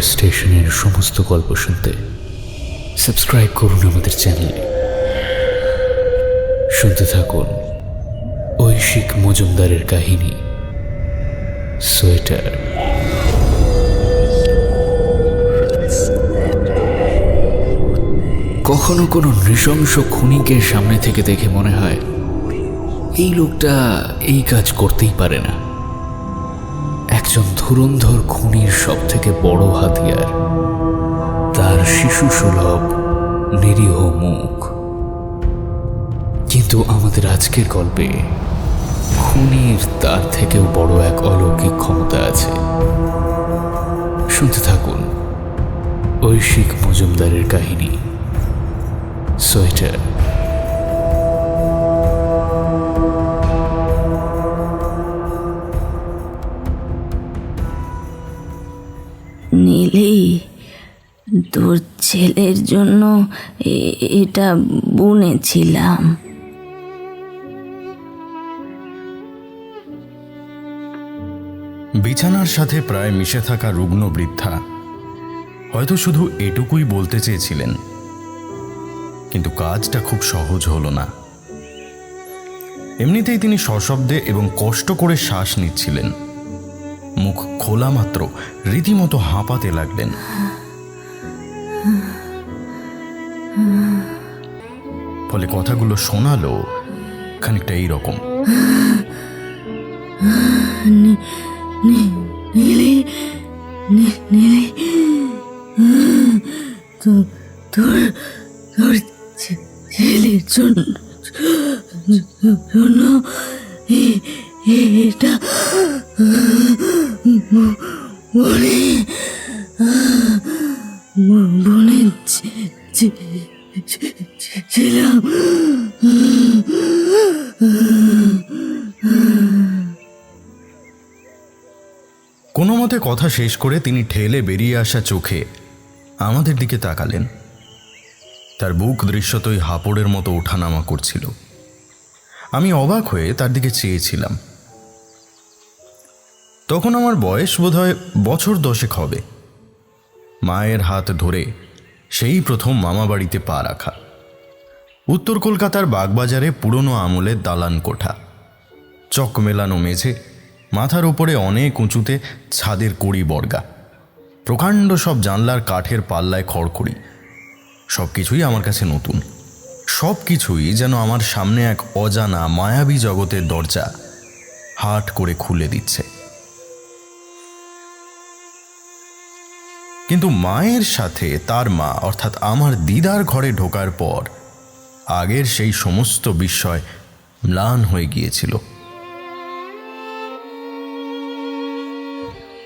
স্টেশনের সমস্ত গল্প শুনতে সাবস্ক্রাইব করুন আমাদের চ্যানেলে। শুনতে থাকুন ঐশিক মজুমদারের কাহিনী, সোয়েটার। কখনো কোনো নৃশংস খুনিকে সামনে থেকে দেখে মনে হয়, এই লোকটা এই কাজ করতেই পারে না। একজন ধুরন্ধর খুনির সব থেকে বড় হাতিয়ার। তার শিশু সুলভ নিরীহ মুখ। কিন্তু আমাদের আজকের গল্পে খুনির তার থেকেও বড় এক অলৌকিক ক্ষমতা আছে। শুনতে থাকুন ঐশিক মজুমদারের কাহিনী, সোয়েটার। তোর ছেলের জন্য এটা বুনেছিলাম। বিছানার সাথে প্রায় মিশে থাকা রুগ্ন বৃদ্ধা হয়তো শুধু এটুকুই বলতে চেয়েছিলেন, কিন্তু কাজটা খুব সহজ হল না। এমনিতেই তিনি সশব্দে এবং কষ্ট করে শ্বাস নিচ্ছিলেন। মুখ খোলা মাত্র, রীতিমতো হাঁপাতে লাগলেন। ফলে কথাগুলো শোনালো খানিকটা এইরকম। কোনো মতে কথা শেষ করে তিনি ঠেলে বেরিয়ে আসা চোখে আমাদের দিকে তাকালেন। তার বুক দৃশ্যতই হাপড়ের মতো ওঠানামা করছিল। আমি অবাক হয়ে তার দিকে চেয়েছিলাম। তখন আমার বয়স বোধহয় বছর দশেক হবে। মায়ের হাত ধরে সেই প্রথম মামা বাড়িতে পা রাখা। উত্তর কলকাতার বাগবাজারে পুরনো আমলের দালান কোঠা। চক মেলানো মেঝে, মাথার উপরে অনেক উঁচুতে ছাদের কড়ি বর্গা। প্রকাণ্ড সব জানলার কাঠের পাল্লায় খড়খড়ি সব কিছুই আমার কাছে নতুন। সব কিছুই যেন আমার সামনে এক অজানা, মায়াবী জগতের দরজা হাট করে খুলে দিচ্ছে। কিন্তু মায়ের সাথে তার মা, অর্থাৎ আমার দিদার ঘরে ঢোকার পর আগের সেই সমস্ত বিস্ময় ম্লান হয়ে গিয়েছিল।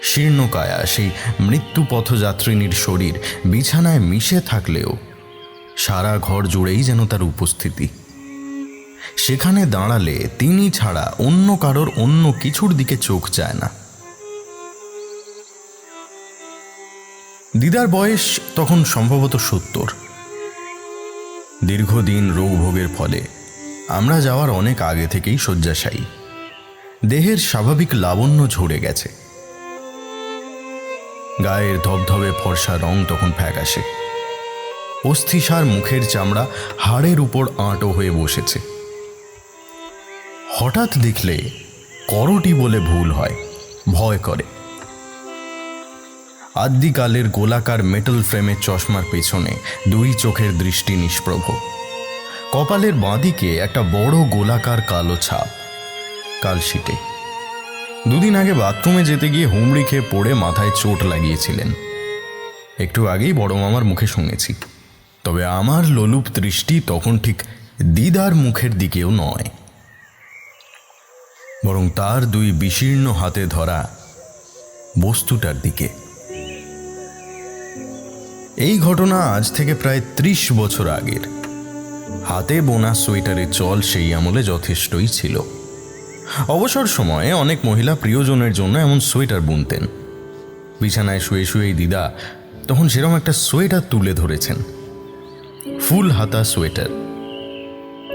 শীর্ণকায়া, সেই মৃত্যু পথযাত্রিনীর শরীর বিছানায় মিশে থাকলেও সারা ঘর জুড়েই যেন তার উপস্থিতি। সেখানে দাঁড়ালে তিনি ছাড়া অন্য কারোর অন্য কিছুর দিকে চোখ যায় না। দিদার বয়স তখন সম্ভবত সত্তর। দীর্ঘদিন রোগভোগের ফলে। আমরা যাওয়ার অনেক আগে থেকেই শয্যাশায়ী। দেহের স্বাভাবিক লাবণ্য ঝরে গেছে। গায়ের ধবধবে ফর্সা রং তখন ফ্যাকাশে অস্থিসার মুখের চামড়া হাড়ের উপর আঁটো হয়ে বসেছে। হঠাৎ দেখলে করটি বলে ভুল হয়, ভয় করে। আদ্যিকালের গোলাকার মেটাল ফ্রেমের চশমার পেছনে দুই চোখের দৃষ্টি নিষ্প্রভ। কপালের বাঁদিকে একটা বড় গোলাকার কালো ছাপ কালশিটে দুদিন আগে বাথরুমে যেতে গিয়ে হুমড়ি খেয়ে পড়ে মাথায় চোট লাগিয়েছিলেন। একটু আগেই বড় মামার মুখে শুনেছি। তবে আমার লোলুপ দৃষ্টি তখন ঠিক দিদার মুখের দিকেও নয়। বরং তার দুই বিশীর্ণ হাতে ধরা বস্তুটার দিকে। এই ঘটনা আজ থেকে প্রায় ত্রিশ বছর আগের। হাতে বোনা সোয়েটারের চল সেই আমলে যথেষ্টই ছিল। অবসর সময়ে অনেক মহিলা প্রিয়জনের জন্য এমন সোয়েটার বুনতেন। বিছানায় শুয়ে শুয়েই দিদা তখন সেরকম একটা সোয়েটার তুলে ধরেছেন। ফুল হাতা সোয়েটার।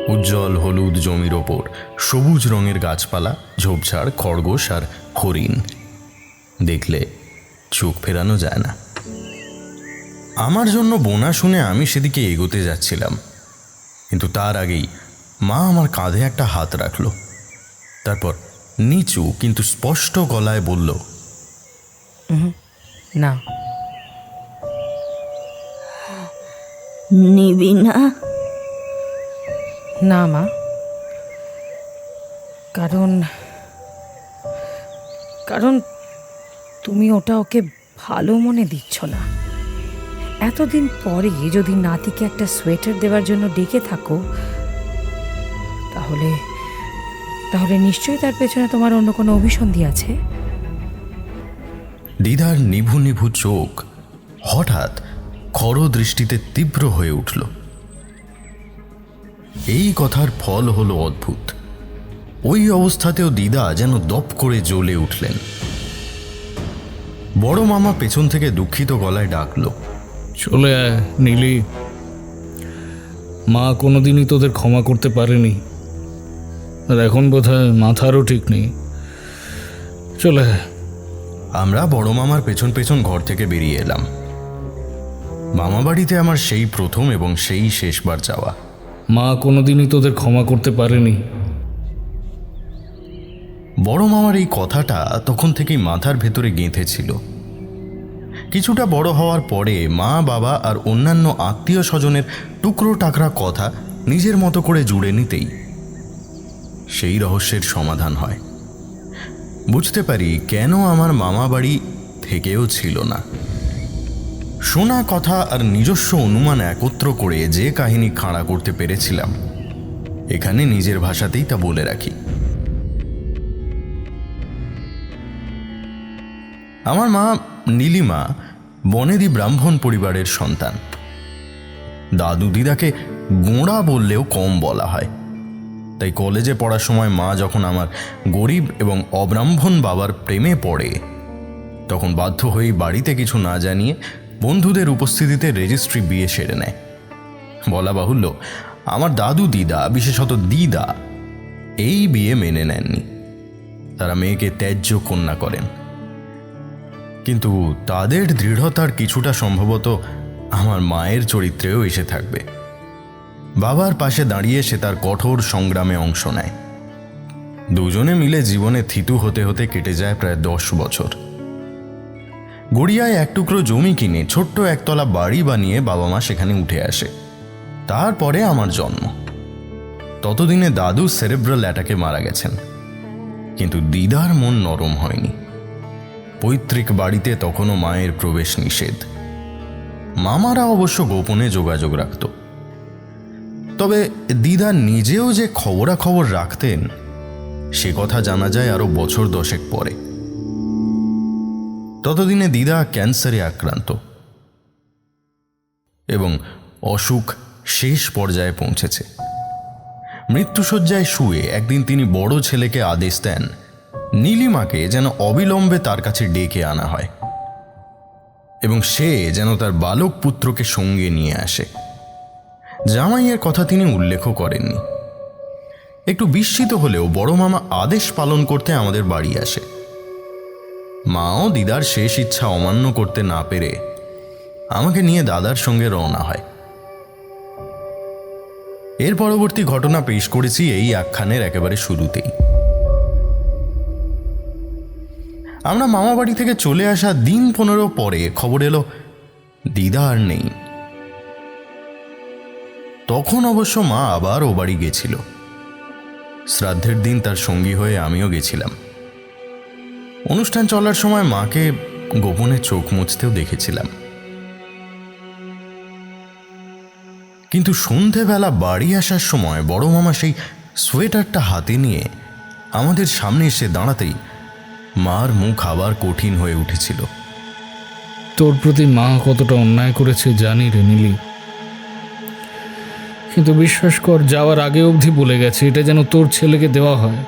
উজ্জ্বল হলুদ জমির ওপর সবুজ রঙের গাছপালা, ঝোপঝাড়, খরগোশ আর হরিণ। দেখলে চোখ ফেরানো যায় না। আমার জন্য বোনা শুনে আমি সেদিকে এগোতে যাচ্ছিলাম। কিন্তু তার আগেই মা আমার কাঁধে একটা হাত রাখল। তারপর নিচু কিন্তু স্পষ্ট গলায় বলল না। নিবি না। না মা। কারণ কারণ তুমি ওটা ওকে ভালো মনে দিচ্ছ না। এতদিন পরে যদি নাতিকে একটা সোয়েটার দেওয়ার জন্য ডেকে থাকো, তাহলে তাহলে নিশ্চয়ই তার পেছনে তোমার অন্য কোনো অভিসন্ধি আছে? দিদার নিভু নিভু চোখ হঠাৎ খর দৃষ্টিতে তীব্র হয়ে উঠল। এই কথার ফল হলো অদ্ভুত। ওই অবস্থাতেও দিদা যেন দপ করে জ্বলে উঠলেন। বড় মামা পেছন থেকে দুঃখিত গলায় ডাকলো। চলে আয় নীলি। মা কোনোদিনই তোদের ক্ষমা করতে পারেনি। আর এখন বোধহয় মাথারও ঠিক নেই। চলে আয়। আমরা বড় মামার পেছন পেছন ঘর থেকে বেরিয়ে এলাম। মামা বাড়িতে আমার সেই প্রথম এবং সেই শেষবার যাওয়া। মা কোনোদিনই তোদের ক্ষমা করতে পারেনি। বড় মামার এই কথাটা তখন থেকেই মাথার ভেতরে গেঁথেছিল। ছিল কিছুটা বড় হওয়ার পরে মা, বাবা আর অন্যান্য আত্মীয় স্বজনের টুকরো টাকরা কথা নিজের মতো করে জুড়ে নিতেই সেই রহস্যের সমাধান হয়। বুঝতে পারি কেন আমার মামা বাড়ি থেকেও ছিল না। শোনা কথা আর নিজস্ব অনুমান একত্র করে যে কাহিনী খাড়া করতে পেরেছিলাম, এখানে নিজের ভাষাতেই তা বলে রাখি। আমার মা নীলিমা বনেদি ব্রাহ্মণ পরিবারের সন্তান। দাদু দিদাকে গোঁড়া বললেও কম বলা হয়। তাই কলেজে পড়ার সময় মা যখন আমার গরিব এবং অব্রাহ্মণ বাবার প্রেমে পড়ে, তখন বাধ্য হয়েই বাড়িতে কিছু না জানিয়ে বন্ধুদের উপস্থিতিতে রেজিস্ট্রি বিয়ে সেরে নেয়। বলা বাহুল্য, আমার দাদু দিদা, বিশেষত দিদা, এই বিয়ে মেনে নেননি। তারা মেয়েকে ত্যায্য কন্যা করেন। কিন্তু তাদের দৃঢ়তার কিছুটা সম্ভবত আমার মায়ের চরিত্রেও এসে থাকবে। বাবার পাশে দাঁড়িয়ে সে তার কঠোর সংগ্রামে অংশ নেয়। দুজনে মিলে জীবনে থিতু হতে হতে কেটে যায় প্রায় দশ বছর। গড়িয়ায় এক টুকরো জমি কিনে ছোট্ট একতলা বাড়ি বানিয়ে বাবা মা সেখানে উঠে আসে। তারপরে আমার জন্ম। ততদিনে দাদু সেরেব্রাল অ্যাটাকে মারা গেছেন। কিন্তু দিদার মন নরম হয়নি। পৈতৃক বাড়িতে তখনও মায়ের প্রবেশ নিষেধ। মামারা অবশ্য গোপনে যোগাযোগ রাখত। তবে দিদা নিজেও যে খবরাখবর রাখতেন, সে কথা জানা যায় আরও বছর দশেক পরে। ততদিনে দিদা ক্যান্সারে আক্রান্ত এবং অসুখ শেষ পর্যায়ে পৌঁছেছে। মৃত্যুসজ্জায় শুয়ে একদিন তিনি বড় ছেলেকে আদেশ দেন নীলিমাকে যেন অবিলম্বে তার কাছে ডেকে আনা হয় এবং সে যেন তার বালক পুত্রকে সঙ্গে নিয়ে আসে। জামাইয়ের কথা তিনি উল্লেখ করেননি। একটু বিস্মিত হলেও বড় মামা আদেশ পালন করতে আমাদের বাড়ি আসে। মাও দিদার শেষ ইচ্ছা অমান্য করতে না পেরে আমাকে নিয়ে দাদার সঙ্গে রওনা হয়। এর পরবর্তী ঘটনা পেশ করেছি এই আখ্যানের একেবারে শুরুতেই। আমরা মামা বাড়ি থেকে চলে আসা দিন পনেরো পরে খবর এলো দিদা আর নেই। তখন অবশ্য মা আবার ও বাড়ি গেছিল। শ্রাদ্ধের দিন তার সঙ্গী হয়ে আমিও গেছিলাম। অনুষ্ঠান চলার সময় মাকে গোপনে চোখ মুছতেও দেখেছিলাম। কিন্তু সন্ধেবেলা বাড়ি আসার সময় বড় মামা সেই সোয়েটারটা হাতে নিয়ে আমাদের সামনে এসে দাঁড়াতেই মার মুখ আবার কঠিন হয়ে উঠেছিল। তোর প্রতি মা কতটা অন্যায় করেছে জানি রে নীলি। কিন্তু বিশ্বাস কর যাওয়ার আগে অবধি বলে গেছে এটা যেন তোর ছেলেকে দেওয়া হয়।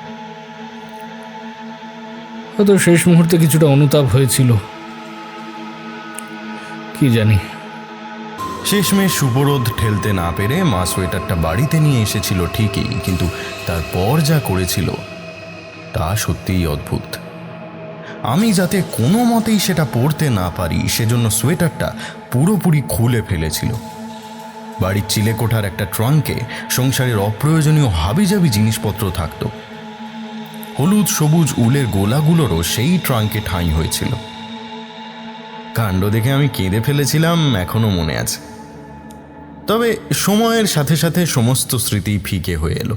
হয়তো শেষ মুহূর্তে কিছুটা অনুতাপ হয়েছিল। কি জানি। শেষমেশ সুবরোধ ঠেলতে না পেরে মা সোয়েটারটা বাড়িতে নিয়ে এসেছিল ঠিকই কিন্তু তারপর যা করেছিল তা সত্যিই অদ্ভুত। আমি যাতে কোনো মতেই সেটা পরতে না পারি, সেজন্য সোয়েটারটা পুরোপুরি খুলে ফেলেছিল। বাড়ির চিলেকোঠার একটা ট্রাঙ্কে সংসারের অপ্রয়োজনীয় হাবিজাবি জিনিসপত্র থাকতো। হলুদ, সবুজ, উলের গোলাগুলোরও সেই ট্রাঙ্কে ঠাঁই হয়েছিল। কাণ্ড দেখে আমি কেঁদে ফেলেছিলাম, এখনও মনে আছে। তবে সময়ের সাথে সাথে সমস্ত স্মৃতি ফিকে হয়ে এলো।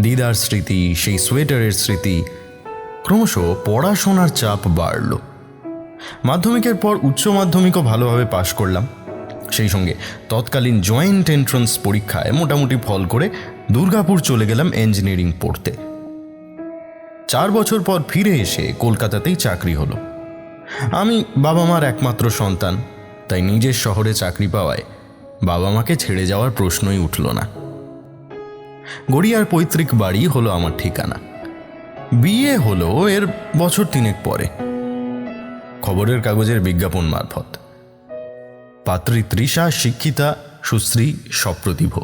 দিদার স্মৃতি, সেই সোয়েটারের স্মৃতি, ক্রমশ পড়াশোনার চাপ বাড়ল। মাধ্যমিকের পর উচ্চ মাধ্যমিকও ভালোভাবে পাশ করলাম। সেই সঙ্গে তৎকালীন জয়েন্ট এন্ট্রান্স পরীক্ষায় মোটামুটি ফল করে দুর্গাপুর চলে গেলাম ইঞ্জিনিয়ারিং পড়তে। চার বছর পর ফিরে এসে কলকাতাতেই চাকরি হলো। আমি বাবা মার একমাত্র সন্তান, তাই নিজের শহরে চাকরি পাওয়ায় বাবা মাকে ছেড়ে যাওয়ার প্রশ্নই উঠল না। গড়িয়ার পৈতৃক বাড়ি হলো আমার ঠিকানা। বিয়ে হলো এর বছর তিনেক পরে। খবরের কাগজের বিজ্ঞাপন মারফত। পাত্রী তৃষা, শিক্ষিতা, সুশ্রী, সপ্রতিভ।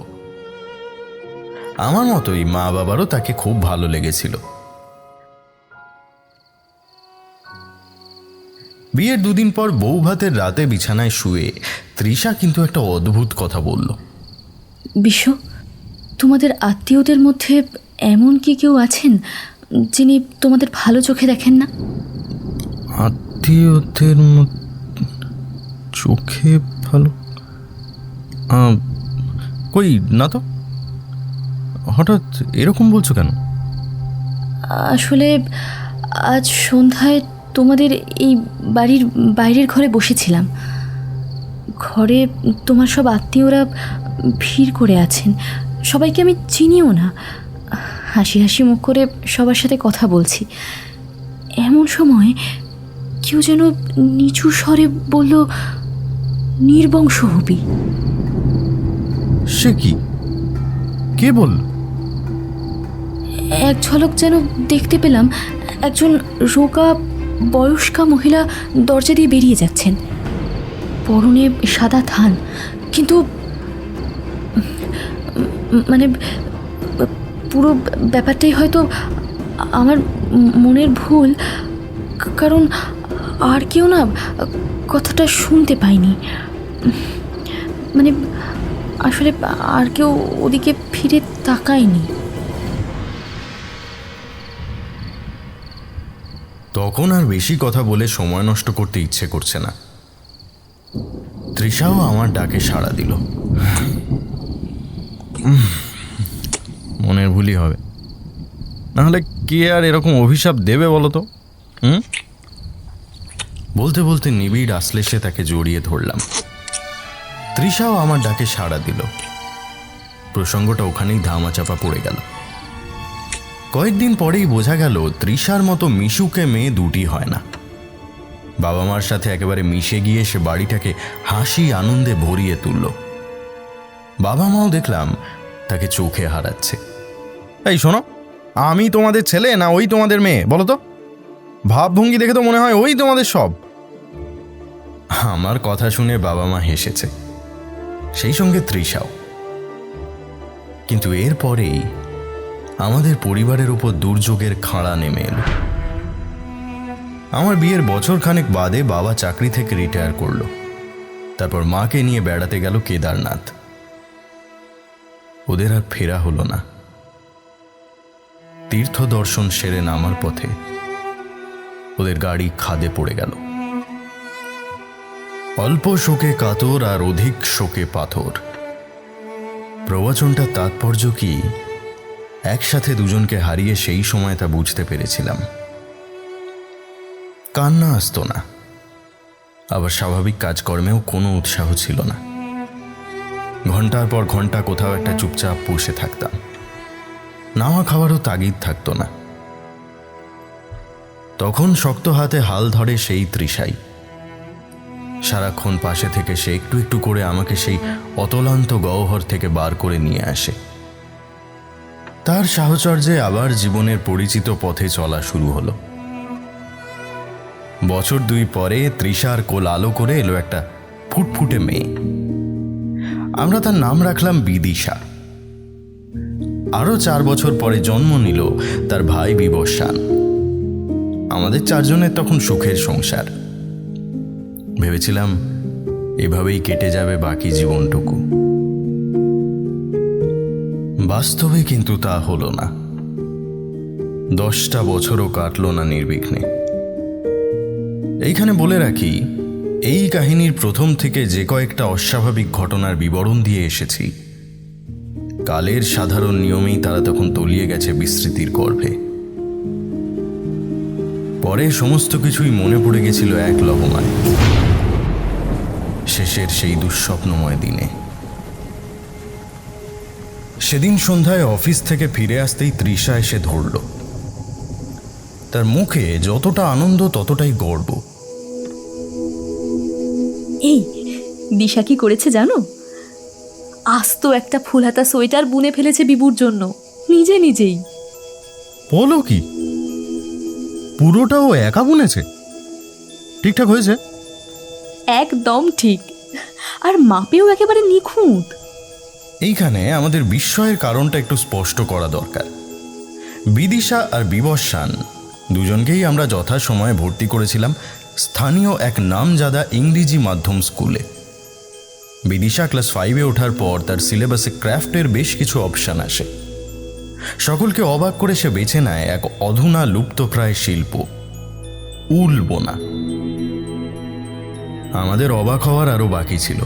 আমার মতোই মা বাবারও তাকে খুব ভালো লেগেছিল। বিয়ের দুদিন পর বউ ভাতের রাতে বিছানায় শুয়ে তৃষা কিন্তু একটা অদ্ভুত কথা বলল। বিশ্ব তোমাদের আত্মীয়দের মধ্যে এমন কি কেউ আছেন যিনি তোমাদের ভালো চোখে দেখেন না? আত্মীয়দের চোখে ভালো? কই না তো? হঠাৎ এরকম বলছো কেন? আসলে আজ সন্ধ্যায় তোমাদের এই বাড়ির বাইরের ঘরে বসেছিলাম। ঘরে তোমার সব আত্মীয়রা ভিড় করে আছেন। সবাইকে আমি চিনিও না। হাসি হাসি মুখ করে সবার সাথে কথা বলছি। এমন সময় কেউ যেন নিচু স্বরে বলল নির্বংশ হবি। সে কি? কে বল এক ঝলক যেন দেখতে পেলাম একজন রোগা বয়স্কা মহিলা দরজা দিয়ে বেরিয়ে যাচ্ছেন। পরনে সাদা থান কিন্তু মানে পুরো ব্যাপারটাই হয়তো আমার মনের ভুল কারণ আর কেউ না কথাটা শুনতে পাইনি মানে আসলে আর কেউ ওদিকে ফিরে তাকায়নি। তখন আর বেশি কথা বলে সময় নষ্ট করতে ইচ্ছে করছে না। তৃষাও আমার ডাকে সাড়া দিল। মনের ভুলই হবে। নাহলে কে আর এরকম অভিশাপ দেবে বলো তো হুম? বলতে বলতে নিবিড় আসলে সে তাকে জড়িয়ে ধরলাম। তৃষাও আমার ডাকে সাড়া দিল। প্রসঙ্গটা ওখানেই ধামাচাপা পড়ে গেল। কয়েকদিন পরেই বোঝা গেল তৃষার মতো মিশুকে মেয়ে দুটি হয় না। বাবা মার সাথে একেবারে মিশে গিয়ে সে বাড়িটাকে হাসি আনন্দে ভরিয়ে তুলল। বাবা মাও দেখলাম তাকে চোখে হারাচ্ছে। এই শোনো আমি তোমাদের ছেলে না ওই তোমাদের মেয়ে বলো তো? ভাবভঙ্গি দেখে তো মনে হয় ওই তোমাদের সব। আমার কথা শুনে বাবা মা হেসেছে। সেই সঙ্গে তৃষাও। কিন্তু এরপরেই আমাদের পরিবারের উপর দুর্যোগের খাঁড়া নেমে এলো। আমার বিয়ের বছর খানেক বাদে বাবা চাকরি থেকে রিটায়ার করল। তারপর মাকে নিয়ে বেড়াতে গেল কেদারনাথ। ওদের আর ফেরা হলো না। তীর্থ দর্শন সেরে নামার পথে ওদের গাড়ি খাদে পড়ে গেল। অল্প শোকে কাতর আর অধিক শোকে পাথর। প্রবচনটা তাৎপর্য কি? একসাথে দুজনকে হারিয়ে সেই সময় তা বুঝতে পেরেছিলাম। কান্না আসতো না। আবার স্বাভাবিক কাজকর্মেও কোনো উৎসাহ ছিল না। ঘণ্টার পর ঘণ্টা কোথাও একটা চুপচাপ বসে থাকতাম। নাওয়া খাওয়ারও তাগিদ থাকতো না। তখন শক্ত হাতে হাল ধরে সেই তৃষাই। সারাক্ষণ পাশে থেকে সে একটু একটু করে আমাকে সেই অতলান্ত গহ্বর থেকে বার করে নিয়ে আসে। তার সাহচর্যে আবার জীবনের পরিচিত পথে চলা শুরু হলো। বছর দুই পরে তৃষার কোল আলো করে এলো একটা ফুটফুটে মেয়ে। আমরা তার নাম রাখলাম বিদিশা। আরও চার বছর পরে জন্ম নিল তার ভাই বিবস্বান আমাদের চারজনের তখন সুখের সংসার। ভেবেছিলাম এভাবেই কেটে যাবে বাকি জীবনটুকু। বাস্তবে কিন্তু তা হলো না। দশটা বছরও কাটলো না নির্বিঘ্নে। এইখানে বলে রাখি এই কাহিনীর প্রথম থেকে যে কয়েকটা অস্বাভাবিক ঘটনার বিবরণ দিয়ে এসেছি। কালের সাধারণ নিয়মেই তারা তখন তলিয়ে গেছে বিস্তৃতির গর্ভে। পরে সমস্ত কিছুই মনে পড়ে গেছিল এক লবমায় শেষের সেই দুঃস্বপ্নময় দিনে। সেদিন সন্ধ্যায় অফিস থেকে ফিরে আসতেই তৃষা এসে ধরল। তার মুখে যতটা আনন্দ ততটাই গর্ব। এই দিশা কি করেছে জানো? আস্ত একটা ফুল হাতা সোয়েটার বুনে ফেলেছে বিবুর জন্য নিজে নিজেই। বলো কি? পুরোটা ও একা বুনেছে? ঠিকঠাক হয়েছে? একদম ঠিক। আর মাপেও একেবারে নিখুঁত। এইখানে আমাদের বিস্ময়ের কারণটা একটু স্পষ্ট করা দরকার। বিদিশা আর বিবস্বান দুজনকেই আমরা যথাসময়ে ভর্তি করেছিলাম স্থানীয় এক নামজাদা ইংরেজি মাধ্যম স্কুলে। বিদিশা ক্লাস ফাইভে ওঠার পর তার সিলেবাসে ক্রাফটের বেশ কিছু অপশান আসে। সকলকে অবাক করে সে বেছে নেয় এক অধুনা লুপ্তপ্রায় শিল্প উল বোনা আমাদের অবাক হওয়ার আরও বাকি ছিল।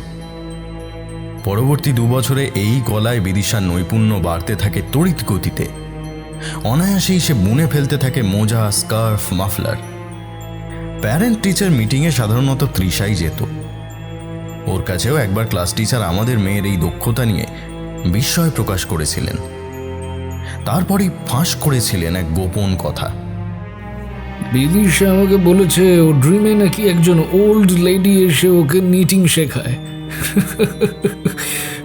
পরবর্তী দুবছরে এই কলায় বিদিশার নৈপুণ্য বাড়তে থাকে তড়িৎ গতিতে। অনায়াসেই সে বুনে ফেলতে থাকে মোজা, স্কার্ফ, মাফলার। প্যারেন্ট টিচার মিটিংয়ে সাধারণত তৃষাই যেত। ওর কাছেও একবার ক্লাস টিচার আমাদের মেয়ের এই দক্ষতা নিয়ে বিস্ময় প্রকাশ করেছিলেন। তারপরই ফাঁস করেছিলেন এক গোপন কথা। বিদিশা আমাকে বলেছে, ও ড্রিমে নাকি একজন ওল্ড লেডি এসে ওকে নিটিং শেখায়।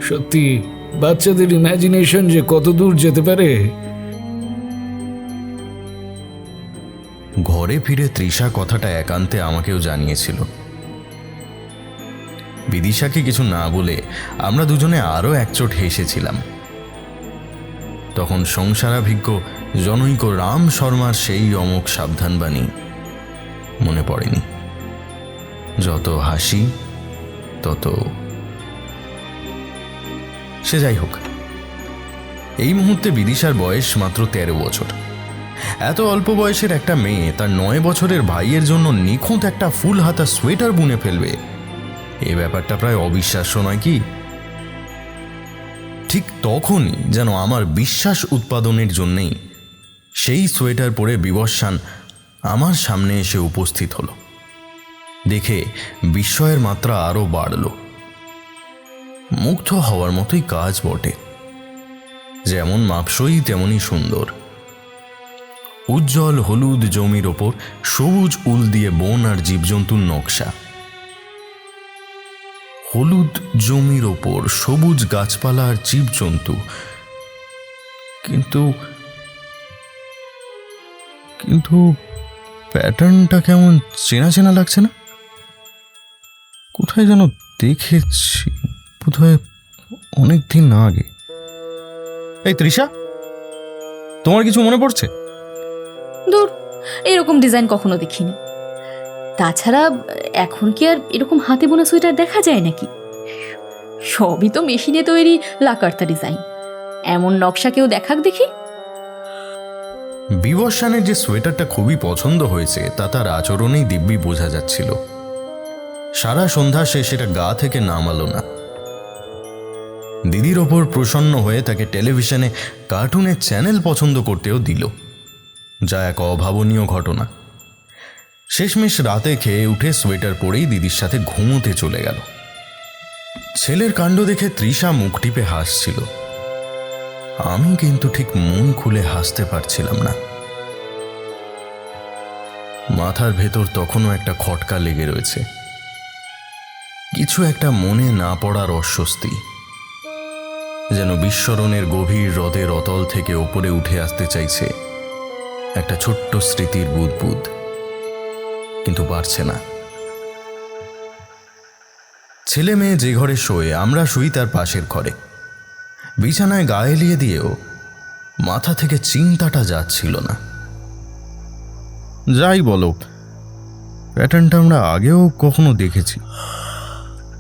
সত্যি, বাচ্চাদের ইমাজিনেশন যে কত দূর যেতে পারে ঘরে ফিরে তৃষা কথাটা একান্তে আমাকেও জানিয়েছিল। বিদিশাকে কিছু না বলে আমরা দুজনে আরও একচোট হেসেছিলাম। তখন সংসারাভিজ্ঞ জনৈক রাম শর্মার সেই অমোক সাবধানবাণী মনে পড়েনি। যত হাসি, তত সে যাই হোক, এই মুহূর্তে বিদিশার বয়স মাত্র তেরো বছর। এত অল্প বয়সের একটা মেয়ে তার নয় বছরের ভাইয়ের জন্য নিখুঁত একটা ফুল হাতা সোয়েটার বুনে ফেলবে। এ ব্যাপারটা প্রায় অবিশ্বাস্য, নয় কি? ঠিক তখনই যেন আমার বিশ্বাস উৎপাদনের জন্যেই সেই সোয়েটার পরে বিবস্বান আমার সামনে এসে উপস্থিত হলো। দেখে বিস্ময়ের মাত্রা আরও বাড়ল। মুগ্ধ হওয়ার মতোই কাজ বটে। যেমন মাপসই, তেমনই সুন্দর। উজ্জ্বল হলুদ জমির ওপর সবুজ উল দিয়ে বন আর জীবজন্তুর নকশা। হলুদ জমির ওপর সবুজ গাছপালা আর জীবজন্তু। কিন্তু কিন্তু প্যাটার্নটা কেমন চেনা চেনা লাগছে না? কোথায় যেন দেখেছি, বোধহয় অনেক দিন আগে। এই তৃষা, তোমার কিছু মনে পড়ছে? দূর এরকম ডিজাইন কখনো দেখিনি। তাছাড়া, এখন কি আর এরকম হাতে বোনা সোয়েটার দেখা যায় নাকি? সবই তো মেশিনে তৈরি লাকার্তা ডিজাইন এমন নকশা কেউ দেখাক দেখি। বিবর্ষানের যে সোয়েটারটা খুবই পছন্দ হয়েছে, তা তার আচরণেই দিব্যি বোঝা যাচ্ছিল। সারা সন্ধ্যা সে সেটা গা থেকে নামালো না। দিদির ওপর প্রসন্ন হয়ে তাকে টেলিভিশনে কার্টুনের চ্যানেল পছন্দ করতেও দিল। যা এক অভাবনীয় ঘটনা। শেষমেশ রাতে খেয়ে উঠে সোয়েটার পরেই দিদির সাথে ঘুমোতে চলে গেল। ছেলের কাণ্ড দেখে তৃষা মুখ টিপে হাসছিল। আমি কিন্তু ঠিক মন খুলে হাসতে পারছিলাম না। মাথার ভেতর তখনও একটা খটকা লেগে রয়েছে। কিছু একটা মনে না পড়ার অস্বস্তি। যেন বিস্মরণের গভীর হ্রদের অতল থেকে ওপরে উঠে আসতে চাইছে। একটা ছোট্ট স্মৃতির বুদবুদ কিন্তু পারছে না। ছেলে মেয়ে যে ঘরে শোয়ে আমরা শুই তার পাশের ঘরে। বিছানায় গা এলিয়ে দিয়েও মাথা থেকে চিন্তাটা যাচ্ছিল না। যাই বলো প্যাটার্নটা আমরা আগেও কখনো দেখেছি।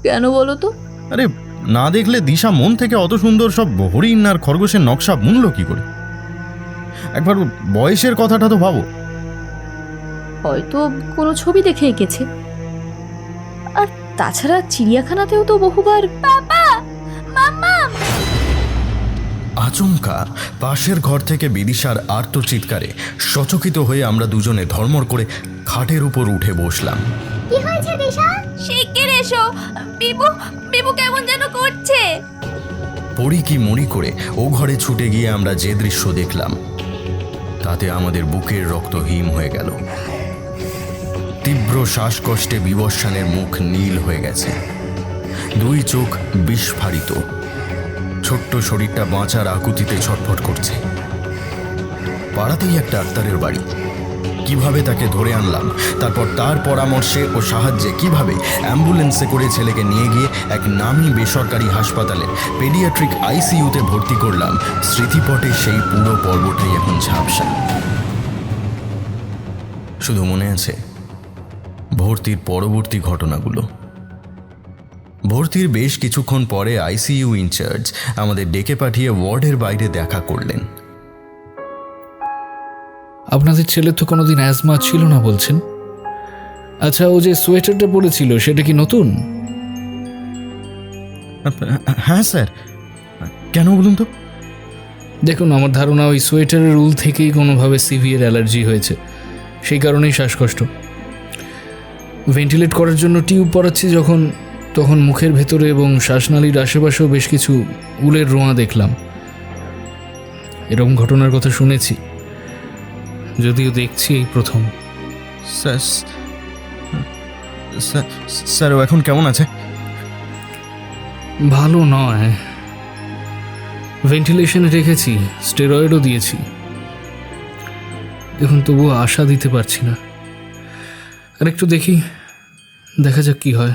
কেন বলো তো? আরে না দেখলে দিশা মন থেকে অত সুন্দর সব হরিণ আর খরগোশের নকশা বুনল কি করে? একবার বয়সের কথাটা তো ভাবো। হয়তো কোনো ছবি দেখে এঁকেছে। আর তাছাড়া চিড়িয়াখানাতেও তো বহুবার বাবা মাম্মা আচমকা পাশের ঘর থেকে বিদিশার আর্ত চিৎকারে সচকিত হয়ে আমরা দুজনে ধর্মর করে খাটের উপর উঠে বসলাম। কি হয়েছে দিশা? শিগগির এসো। বিবু বিবু কেমন যেন করছে। পড়ি কি মরি করে ও ঘরে ছুটে গিয়ে আমরা যে দৃশ্য দেখলাম। তাতে আমাদের বুকের রক্ত হিম হয়ে গেল। তীব্র শ্বাসকষ্টে বিবর্ষানের মুখ নীল হয়ে গেছে। দুই চোখ বিস্ফারিত। ছোট্ট শরীরটা বাঁচার আকুতিতে ছটফট করছে। পাড়াতেই একটা ডাক্তারের বাড়ি। কীভাবে তাকে ধরে আনলাম? তারপর তার পরামর্শে ও সাহায্যে কীভাবে অ্যাম্বুলেন্সে করে ছেলেকে নিয়ে গিয়ে এক নামী বেসরকারি হাসপাতালে পেডিয়াট্রিক আইসিইউতে ভর্তি করলাম। স্মৃতিপটে সেই পুরো পর্বটাই এখন ঝাপসা। শুধু মনে আছে ভর্তির পরবর্তী ঘটনাগুলো। ভর্তির বেশ কিছুক্ষণ পরে আইসিইউ ইনচার্জ আমাদের ডেকে পাঠিয়ে ওয়ার্ডের বাইরে দেখা করলেন। আপনাদের ছেলের তো কোনোদিন অ্যাজমা ছিল না বলছেন? আচ্ছা ও যে সোয়েটারটা পরেছিল সেটা কি নতুন? হ্যাঁ স্যার। কেন বলুন তো? দেখুন আমার ধারণা ওই সোয়েটারের উল থেকেই কোনোভাবে সিভিয়ার অ্যালার্জি হয়েছে। সেই কারণেই শ্বাসকষ্ট। ভেন্টিলেট করার জন্য টিউব পরাচ্ছি যখন তখন মুখের ভেতরে এবং শ্বাসনালীর আশেপাশেও বেশ কিছু উলের রোঁয়া দেখলাম। এরকম ঘটনার কথা শুনেছি। যদিও দেখছি এই প্রথম। স্যার স্যার স্যার ও এখন কেমন আছে? ভালো নয়। ভেন্টিলেশনে রেখেছি স্টেরয়েডও দিয়েছি। এখন তবুও আশা দিতে পারছি না। আর একটু দেখি দেখা যাক কি হয়।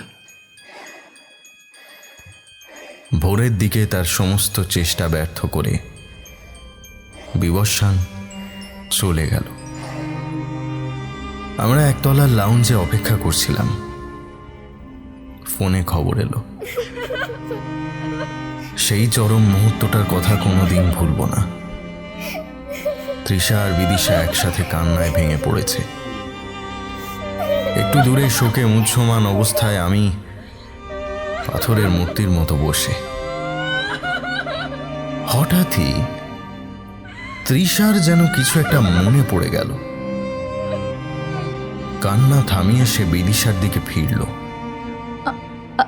ভোরের দিকে তার সমস্ত চেষ্টা ব্যর্থ করে বিবস্বান চলে গেল। আমরা একতলার লাউঞ্জে অপেক্ষা করছিলাম। ফোনে খবর এলো। সেই চরম মুহূর্তটার কথা কোনোদিন ভুলব না। তৃষা আর বিদিশা একসাথে কান্নায় ভেঙে পড়েছে। একটু দূরে শোকে মুহ্যমান অবস্থায় আমি পাথরের মূর্তির মতো বসে। হঠাৎই তৃষার যেন কিছু একটা মনে পড়ে গেল। কান্না থামিয়ে সে বিদিশার দিকে ফিরল।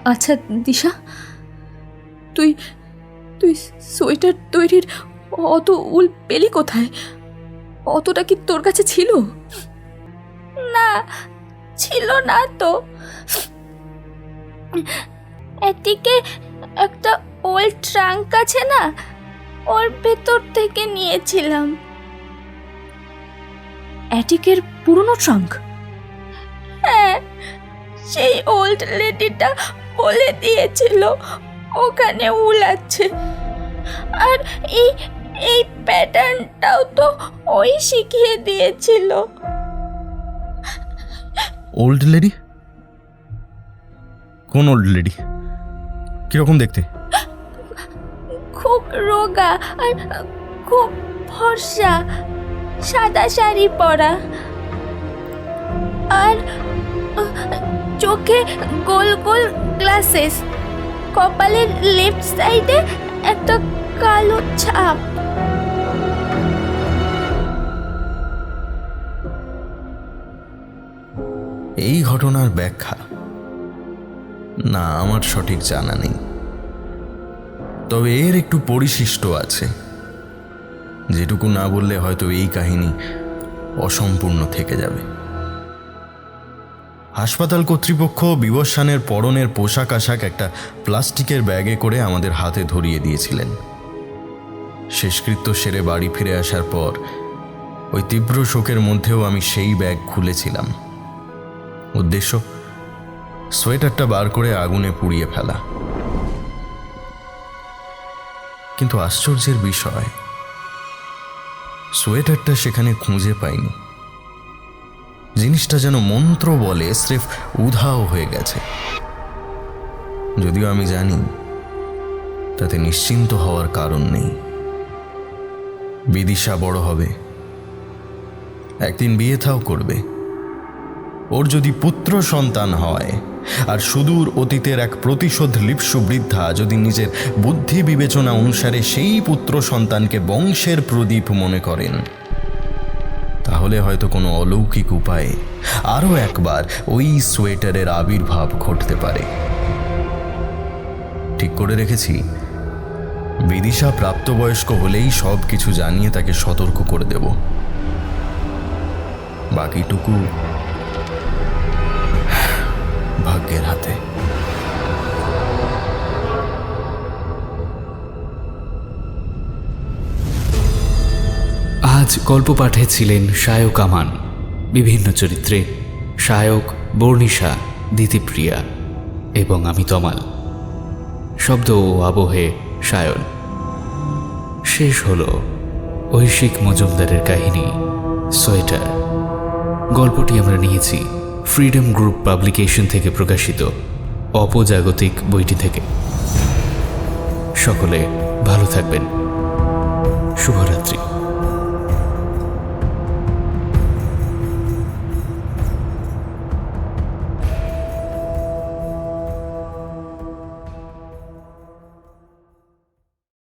আচ্ছা দিশা? তুই তুই সোয়েটার তৈরির অত উল পেলি কোথায়? অতটা কি তোর কাছে ছিল? না ছিল না তো। এদিকে একটা ওল্ড ট্রাঙ্ক আছে না? ওর ভেতর থেকে নিয়েছিলাম। অ্যাটিকের পুরনো ট্রাঙ্ক? হ্যাঁ সেই ওল্ড লেডিটা বলে দিয়েছিল, ওখানে উল আছে আর এই এই প্যাটার্নটাও তো ওই শিখিয়ে দিয়েছিল। Old lady? কোন ওল্ড লেডি? কীরকম দেখতে? খুব রোগা আর খুব ফর্সা, সাদা শাড়ি পরা। আর, চোখে গোল গোল গ্লাসেস কপালের লেফট সাইডে একটা কালো ছাপ। এই ঘটনার ব্যাখ্যা? না, আমার সঠিক জানা নেই। তবে এর একটু পরিশিষ্ট আছে। যেটুকু না বললে হয়তো এই কাহিনী অসম্পূর্ণ থেকে যাবে। হাসপাতাল কর্তৃপক্ষ বিবস্বানের পরনের পোশাক আশাক একটা প্লাস্টিকের ব্যাগে করে আমাদের হাতে ধরিয়ে দিয়েছিলেন। শেষকৃত্য সেরে বাড়ি ফিরে আসার পর ওই তীব্র শোকের মধ্যেও আমি সেই ব্যাগ খুলেছিলাম। উদ্দেশ্য, সোয়েটারটা বার করে আগুনে পুড়িয়ে ফেলা। কিন্তু আশ্চর্যের বিষয়, সোয়েটারটা সেখানে খুঁজে পাইনি। জিনিসটা যেন মন্ত্র বলে স্রেফ উধাও হয়ে গেছে। যদিও আমি জানি, তাতে নিশ্চিন্ত হওয়ার কারণ নেই। বিদিশা বড় হবে। একদিন বিয়ে থাও করবে। ওর যদি পুত্র সন্তান হয় আর সুদূর অতীতের এক প্রতিশোধ লিপ্সু বৃদ্ধা যদি নিজের বুদ্ধি বিবেচনা অনুসারে সেই পুত্র সন্তানকে বংশের প্রদীপ মনে করেন, তাহলে হয়তো কোনো অলৌকিক উপায়ে আরও একবার ওই সোয়েটারের আবির্ভাব ঘটতে পারে। ঠিক করে রেখেছি। বিদিশা প্রাপ্তবয়স্ক হলেই সব কিছু জানিয়ে তাকে সতর্ক করে দেব। বাকিটুকু ভাগ্যের হাতে। আজ গল্প পাঠে ছিলেন শায়ক আমান, বিভিন্ন চরিত্রে শায়ক বর্ণিশা দিতিপ্রিয়া এবং আমি তমাল। শব্দ ও আবহে সায়ন শেষ হল ঐশিক মজুমদারের কাহিনী, সোয়েটার। গল্পটি আমরা নিয়েছি ফ্রিডম গ্রুপ পাবলিকেশন থেকে প্রকাশিত অপজাগতিক বইটি থেকে। সকলে ভালো থাকবেন। শুভরাত্রি।